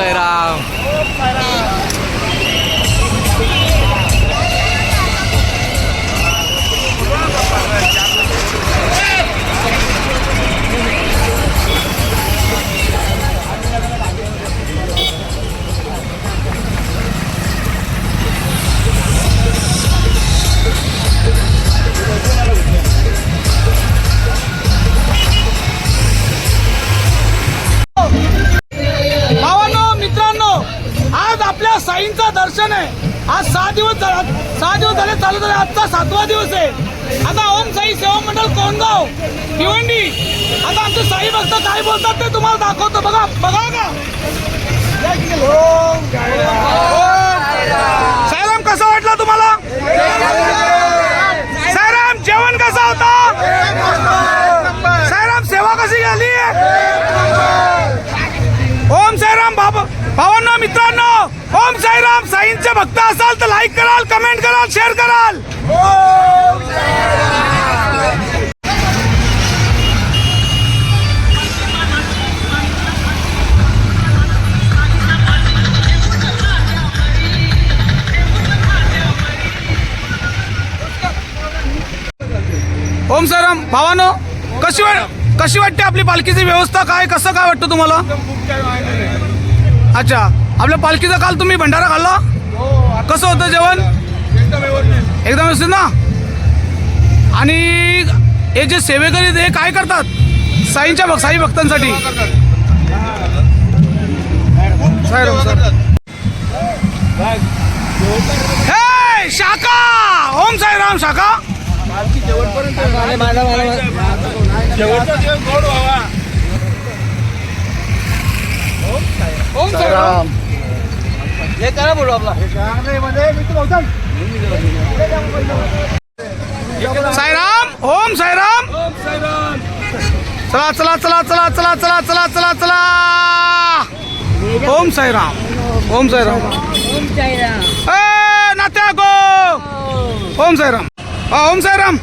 será साईंचं आहे. आज सहा दिवस झाला. सहा दिवस झाले चालू झाले. आजचा सातवा दिवस आहे. आता ओम साई सेवा मंडळ कोणगाव भिवंडी. आता आमचे साई भक्त काय बोलतात ते तुम्हाला दाखवतो. बघा बघा का ओम साईराम कसं वाटलं तुम्हाला साईराम जेवण कसं होतं साईराम सेवा कशी झाली ओम साईराम बाबा भावांनो मित्रांनो ओम साईराम भक्त असाल तर लाईक कराल कमेंट कराल शेअर कराल. ओम सराम भावानो कशी वाट कशी वाटते आपली पालखीची व्यवस्था? काय कसं काय वाटतं तुम्हाला? अच्छा आपल्या पालखीचा काल तुम्ही भंडारा खाल्ला? कसं होतं जेवण? एकदम व्यवस्थित. ना? आणि हे जे सेवेकरी ते काय करतात? साईंच्या भक्त साई भक्तांसाठी. हे शाखा! ओम साईराम शाखा. ओम साईराम. हे करा बोलू आपला. साईराम ओम साईराम. चला चला चला चला चला चला चला चला चला. ओम साईराम ओम साईराम. ए नात्या गो. ओम साईराम. हा ओम साईराम.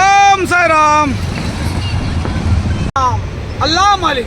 ओम साईराम. अल्लाह मालिक.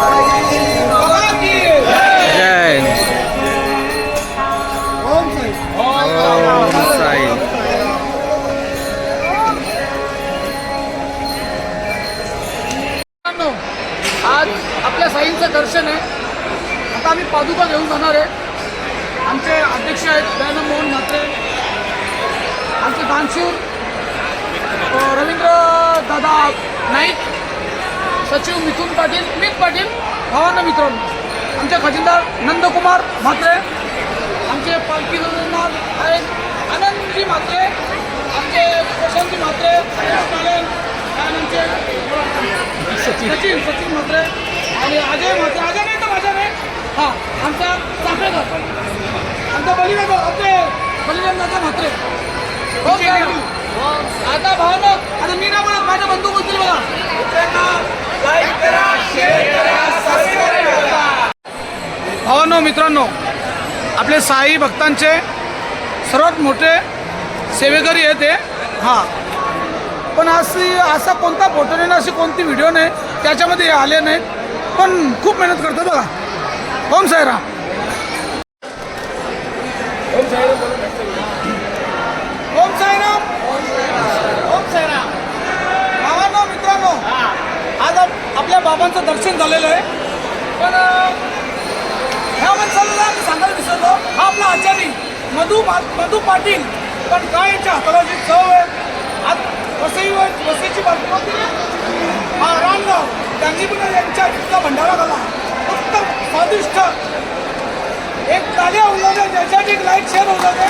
आज आपल्या साईंचं दर्शन आहे. आता आम्ही पादुका घेऊन जाणार आहे. आमचे अध्यक्ष आहेत दयानंद मोहन म्हात्रे आमचे दानशूर रवींद्र दादा नाईक सचिव मिथुन पाटील मीत पाटील भावांना मित्रांनो. आमचे खजिनदार नंदकुमार म्हात्रे आमचे पालखी जोडणार आहेत आनंदजी म्हात्रे आमचे प्रशांतजी म्हात्रे सचिन सचिन म्हात्रे. आणि अजय म्हात्रे. अजय नाही तर माझ्या नाही. हा आमचा चाफेकर आमचा आपले बलिदान दादा म्हात्रे. हो? आता भावनो आता मी ना म्हणत माझे बंधू बोलतील बघा. भावांनो मित्रांनो आपले साई भक्तांचे सर्वात मोठे सेवेकरी आहे ते. हां. पण अशी असा कोणता फोटो नाही ना अशी कोणती व्हिडिओ नाही. त्याच्यामध्ये आले नाहीत. पण खूप मेहनत करतात बघा. ओम साईराम. ओम साईराम. ओम साईराम. भावांनो मित्रांनो आज आप- आपल्या बाबांचं दर्शन झालेलं आहे. पण ह्या माणसाला मी सांगायला विसरलो. हा आपला आचारी मधू मधू पाटील. पण काय याच्या हाताला जी चव आहे? आज वसई वसईची बाजू रानगाव त्यांनी पण यांच्या इतका भंडारा झाला. उत्तम स्वादिष्ट. एक गाडी उलवलं ज्याच्या एक लाइट शेअर उलवते